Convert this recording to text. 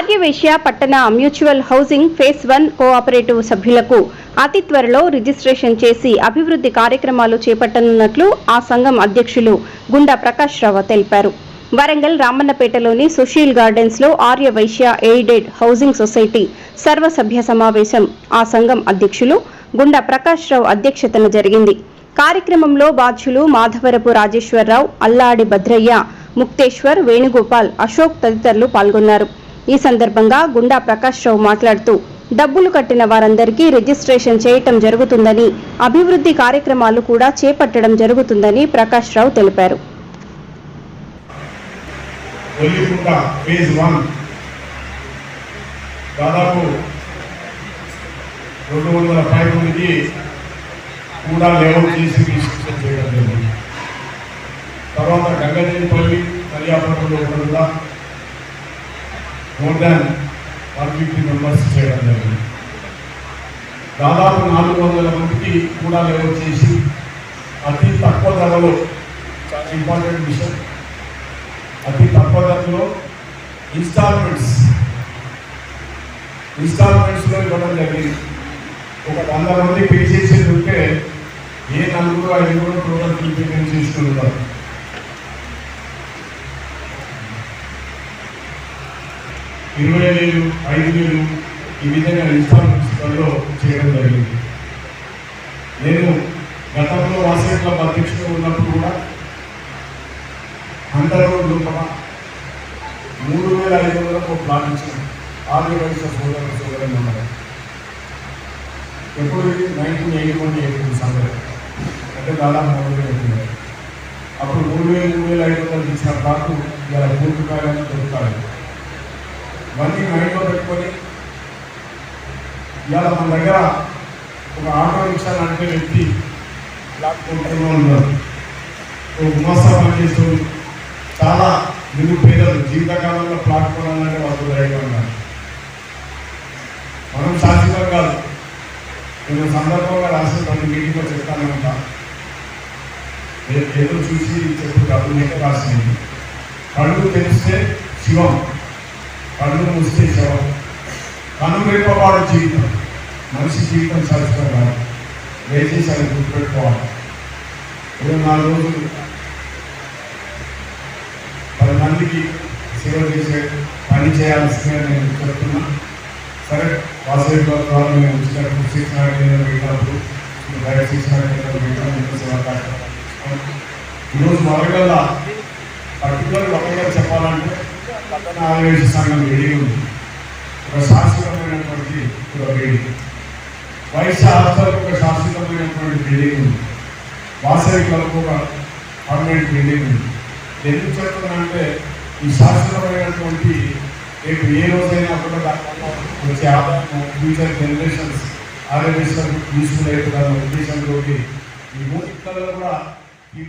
ఆర్యవేశ్య పట్టణ mutual housing phase one cooperative సభ్యులకు అతి త్వరలో రిజిస్ట్రేషన్ చేసి అభివృద్ధి కార్యక్రమాలు చేపట్టనున్నట్లు ఆ సంఘం అధ్యక్షులు గుండా ప్రకాష్ రావు తెలిపారు. వరంగల్ రామన్నపేటలోని సుశీల్ గార్డెన్స్లో ఆర్యవైశ్య ఎయిడెడ్ హౌసింగ్ సొసైటీ సర్వసభ్య సమావేశం ఆ సంఘం అధ్యక్షులు గుండా ప్రకాష్ రావు అధ్యక్షతన జరిగింది. కార్యక్రమంలో బాధ్యులు మాధవరపు రాజేశ్వరరావు అల్లాడి భద్రయ్య ముక్తేశ్వర్ వేణుగోపాల్ అశోక్ తదితరులు పాల్గొన్నారు. ఈ సందర్భంగా గుండా ప్రకాష్ రావు మాట్లాడుతూ డబ్బులు కట్టిన వారందరికీ రిజిస్ట్రేషన్ చేయటం జరుగుతుందని అభివృద్ధి కార్యక్రమాలు కూడా చేపట్టడం జరుగుతుందని ప్రకాష్ రావు తెలిపారు. దాదాపు రెండు వందల పైమందికి కూడా లేఅవుట్ చేసి రిజిస్ట్రేషన్ చేయడం జరిగింది. తర్వాత గంగదేవిపల్లి కళ్యాణపురంలో కూడా more than one fifty members చేయడం జరిగింది. దాదాపు నాలుగు వందల మందికి కూడా లెవెల్ చేసి అతి తక్కువ ధరలో చాలా ఇంపార్టెంట్ విషయం. అతి తక్కువ ధరలో ఇన్స్టాల్మెంట్స్ ఇన్స్టాల్మెంట్స్లో ఇవ్వడం జరిగింది. ఒక వంద మంది పే చేసేది ఉంటే ఏ నలుగురు ఐదుగురు టోటల్ ప్రీపేమెంట్ చేసుకుంటారు ఇరవై వేలు ఐదు వేలు ఈ విధంగా ఇన్స్టాల్మెంట్స్లో చేయడం జరిగింది. నేను గతంలో వాసవి క్లబ్ అధ్యక్షుడు ఉన్నప్పుడు కూడా అందరూ లోపల మూడు వేల ఐదు వందలకు ప్లాన్ ప్లాట్ ఇచ్చాను ఆరు వయసు సోదరు సోదరులు ఉన్నారు. ఎప్పుడు నైన్టీన్ ఎయిటీ వన్ ఎయిటీ సందర్భం అంటే దాదాపు మూడు వేలు అవుతుంది అప్పుడు మూడు వేలు మూడు వేల ఐదు వందలు ఇచ్చిన ప్లాట్లు ఇలా పూర్తి కాయాలని మైండ్లో పెట్టుకొని ఇవాళ మన దగ్గర ఒక ఆటో రిక్షా అంటే వ్యక్తి లాక్కుంటూ ఉన్నారు. ఒక గుమస్తా పనిచేస్తూ చాలా నిరుపేదలు జీవితకాలంలో ప్లాట్ఫామ్ అన్నట్టు వాళ్ళు రైతు ఉన్నారు. మనం శాశ్వతం కాదు. నేను సందర్భంగా రాసిన ప్రతి మీటింగ్లో చెప్తాను ఏదో చూసి చెప్పు కాదు నేను రాసింది కళ్ళు తెలిస్తే శివం. కళ్ళు మూస్తే శవం. కనుమరిపవాడు జీవితం. మనిషి జీవితం శాశ్వతం కాదు దయచేసి అది గుర్తుపెట్టుకోవాలి. ఇరవై నాలుగు రోజులు పది మందికి సేవ చేసే పని చేయాల్సిందే నేను చెప్తున్నా. సరే వాసవి గారు ద్వారా మేము వచ్చినప్పుడు శిక్షణ కేంద్రం పెట్టినప్పుడు ఈరోజు వరగల్ల పర్టికులర్ ఒకటిగా చెప్పాలంటే పట్టణ సంఘం వేడి ఉంది. ఒక శాశ్వతమైనటువంటి ఒక వేడి వైశ్య ఆస్థలకు ఒక శాశ్వతమైనటువంటి బిల్డింగ్ ఉంది. వాసవి క్లబ్కు ఒక పర్మనెంట్ బిల్డింగ్ ఉంది. ఎందుకు చెప్తున్నానంటే ఈ శాశ్వతమైనటువంటి రేపు ఏ రోజైనా కూడా వచ్చే ఆదాయం ఫ్యూచర్ జనరేషన్స్ ఆరోగ్య తీసుకునే అవుతుందన్న ఉద్దేశంతో ఈ మూడు కూడా ఈ